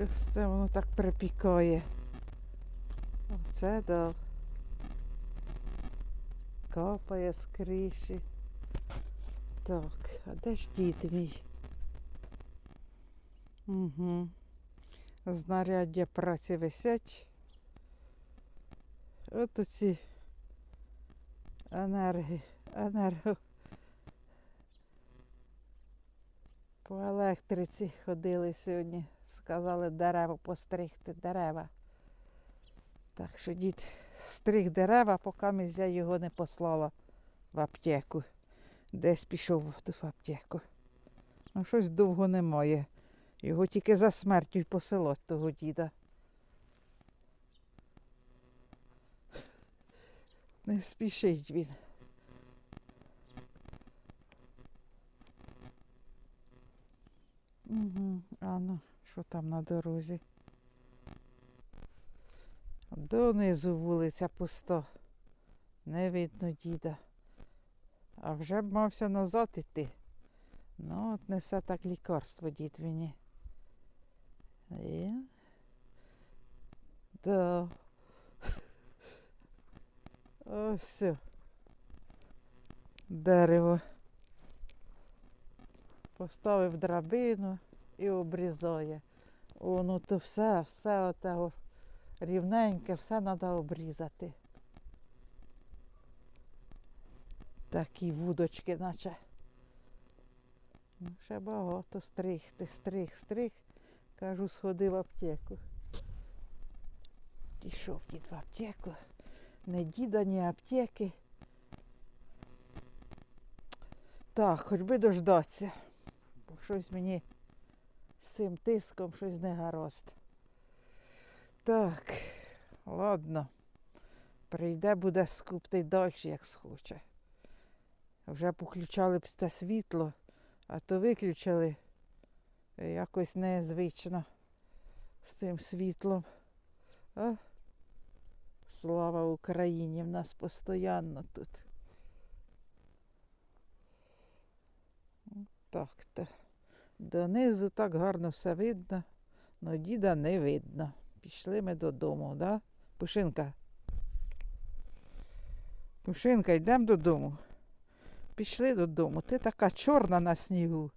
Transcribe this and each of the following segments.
Щось це воно так припікає. Оце да. Капає з криші. Так, а де ж дід мій? Угу. Знаряддя праці висять. От оці енерги, енерго. По електриці ходили сьогодні. Сказали дерева постригти дерева. Так що дід стриг дерева, поки я його не послала в аптеку. Десь пішов в аптеку. Ну, щось довго немає. Його тільки за смертю й посилать того діда. Не спішить він. Угу. А ну, що там на дорозі? Донизу вулиця пусто. Не видно діда. А вже б мався назад іти. Ну, от несе так лікарство дід мені. І... Да. Ось все. Дерево. Поставив драбину і обрізає. О, ну то все, все отого рівненьке, все треба обрізати. Такі вудочки, наче. Ну, ще багато стригти, стриг, стриг. Кажу, сходи в аптеку. Пішов дід в аптеку. Не діда, ні аптеки. Так, хоч би дождатися. Бо щось мені з цим тиском щось не гаразд. Так, ладно. Прийде, буде скупти далі, як схоче. Вже поключали б те світло, а то виключили якось незвично з цим світлом. А? Слава Україні! В нас постійно тут. Так, то. Донизу так гарно все видно, але діда не видно. Пішли ми додому, да? Пушинка. Пушинка, йдемо додому. Пішли додому. Ти така чорна на снігу.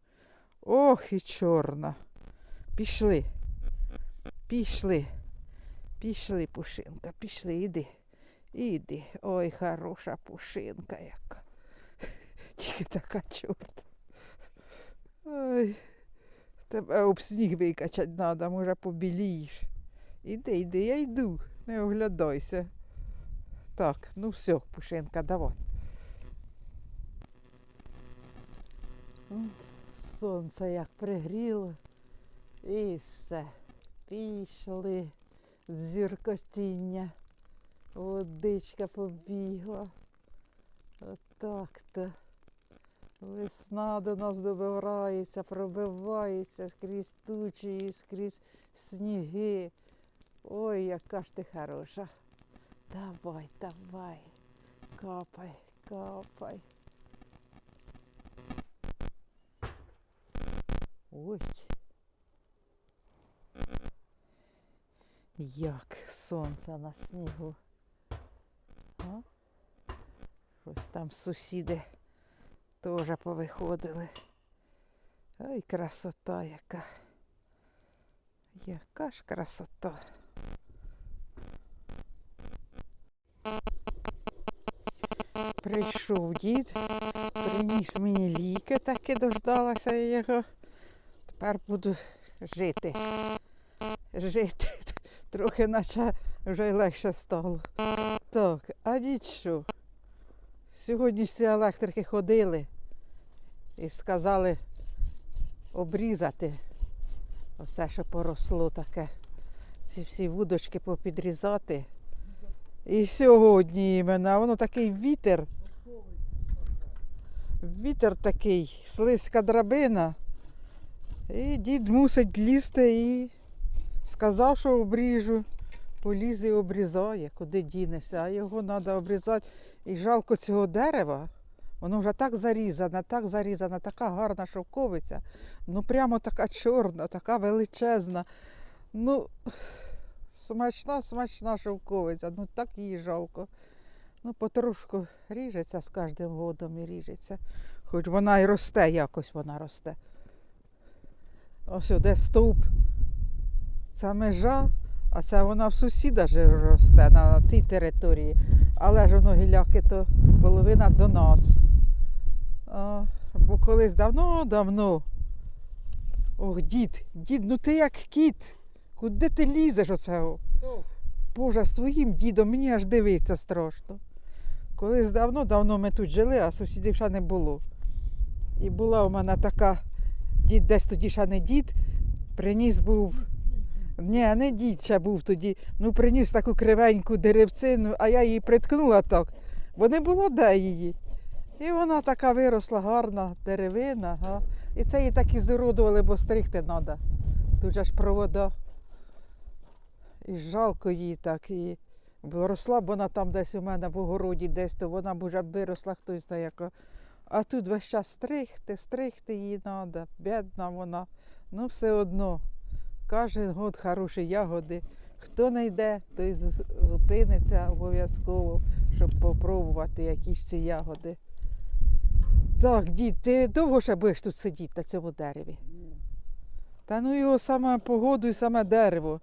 Ох і чорна. Пішли. Пішли. Пішли, пушинка, пішли, іди. Іди. Ой, хороша пушинка яка. Тільки така чорна. Ой. Тебе об сніг викачать треба, може побілієш. Іди, іди, я йду, не оглядайся. Так, ну все, Пушинка, давай. Сонце як пригріло. І все. Пішли зіркотіння. Водичка побігла. Отак-то. Весна до нас добирається, пробивається скрізь тучі, скрізь сніги. Ой, яка ж ти хороша. Давай, давай. Капай, капай. Ой. Як сонце на снігу. А? Щось там сусіди теж повиходили. Ой, красота яка. Яка ж красота. Прийшов дід, приніс мені ліки, таки дождалася я його. Тепер буду жити. Жити. Трохи наче вже легше стало. Так, а дід що? Сьогодні ці електрики ходили і сказали обрізати. Оце, що поросло таке. Ці всі вудочки попідрізати. І сьогодні іменно, воно такий вітер. Вітер такий, слизька драбина. І дід мусить лізти і сказав, що обріжу. Поліз і обрізає, куди дінеся, а його треба обрізати. І жалко цього дерева. Воно вже так зарізане, так зарізане, така гарна шовковиця. Ну прямо така чорна, така величезна. Ну, смачна, смачна шовковиця, ну так її жалко. Ну, потрошку ріжеться з кожним годом і ріжеться. Хоч вона і росте, якось вона росте. Ось де стовп. Це межа, а це вона в сусіда ж росте на тій території. Але ж воно гіляки то половина до нас. А, бо колись давно-давно. Ох, дід, дід, ну ти як кіт. Куди ти лізеш оце? Боже, з твоїм дідом мені аж дивитися страшно. Колись давно-давно ми тут жили, а сусідів ще не було. І була у мене така, дід десь тоді ще не дід, приніс був. Ні, не дід ще був тоді. Ну, приніс таку кривеньку деревцину, а я її приткнула так, бо не було де її. І вона така виросла гарна деревина. Га. І це її так і зарудували, бо стригти треба. Тут же ж провода. І жалко її так. І росла б вона там десь у мене в огороді, десь, то вона б вже виросла хтось знає яка. А тут весь час стригти, стригти її треба. Бідна вона. Ну все одно. Кожен год хороші ягоди. Хто не йде, той зупиниться обов'язково, щоб попробувати якісь ці ягоди. Так, дід, ти довго ще будеш тут сидіти на цьому дереві? Та ну його саме погоду і саме дерево.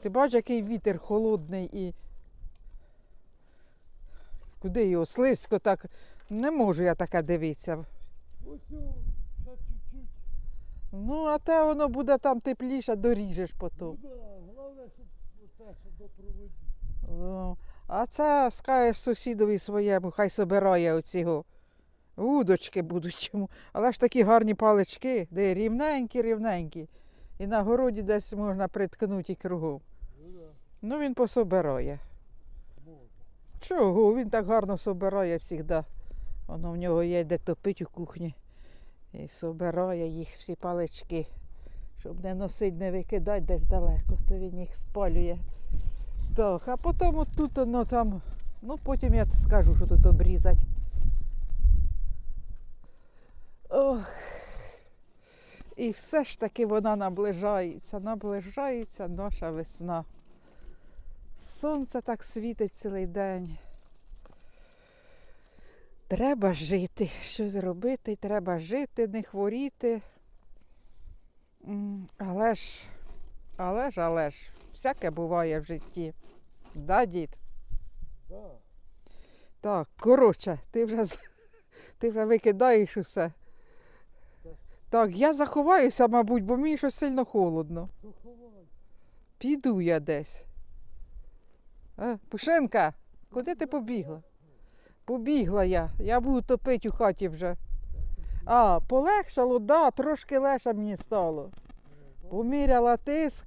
Ти бачиш, який вітер холодний і. Куди його слизько так. Не можу я таке дивитися. Ну, а те воно буде там тепліше, доріжеш потім. Ну. Ну, а це скажеш сусідові своєму, хай собирає оцього. Удочки будуть йому. Але ж такі гарні палички, де рівненькі, рівненькі. І на городі десь можна приткнути і кругом. Ну Ну він пособирає. Чого? Він так гарно собирає завжди. Воно в нього є де топить у кухні. І собирає їх всі палички, щоб не носити, не викидати десь далеко, то він їх спалює. Так, а потім от тут воно там, ну потім я скажу, що тут обрізати. Ох. І все ж таки вона наближається, наближається наша весна. Сонце так світить цілий день. Треба жити, щось робити, треба жити, не хворіти. Але ж, але ж, але ж, всяке буває в житті. Да, дід? Да. Так, коротше, ти вже, ти вже викидаєш усе. Так, я заховаюся, мабуть, бо мені щось сильно холодно. Піду я десь. А, Пушинка, куди ти побігла? Побігла я. Я буду топити у хаті вже. А, полегшало, да, трошки легше мені стало. Поміряла тиск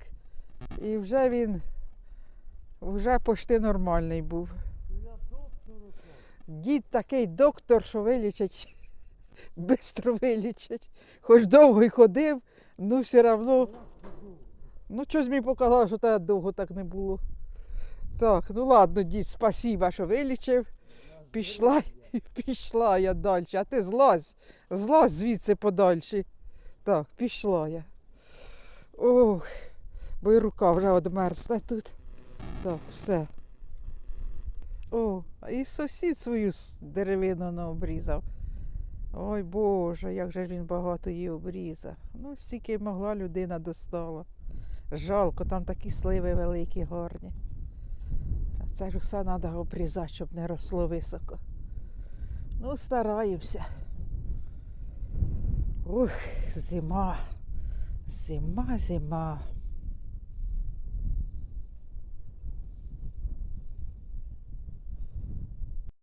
і вже він вже почти нормальний був. Дід такий доктор, що вилічить, швидко вилічить. Хоч довго й ходив, ну все одно. Ну, щось мені показало, що тебе довго так не було. Так, ну ладно, дід, спасіба, що вилічив. Пішла, пішла я далі. А ти злазь, злазь звідси подальше. Так, пішла я. Ох, бо й рука вже одмерзла тут. Так, все. О, і сусід свою деревину не обрізав. Ой Боже, як же він багато її обрізав. Ну, стільки могла людина достала. Жалко, там такі сливи великі, гарні. А це ж все треба обрізати, щоб не росло високо. Ну, стараюся. Ух, зима. Зима, зима.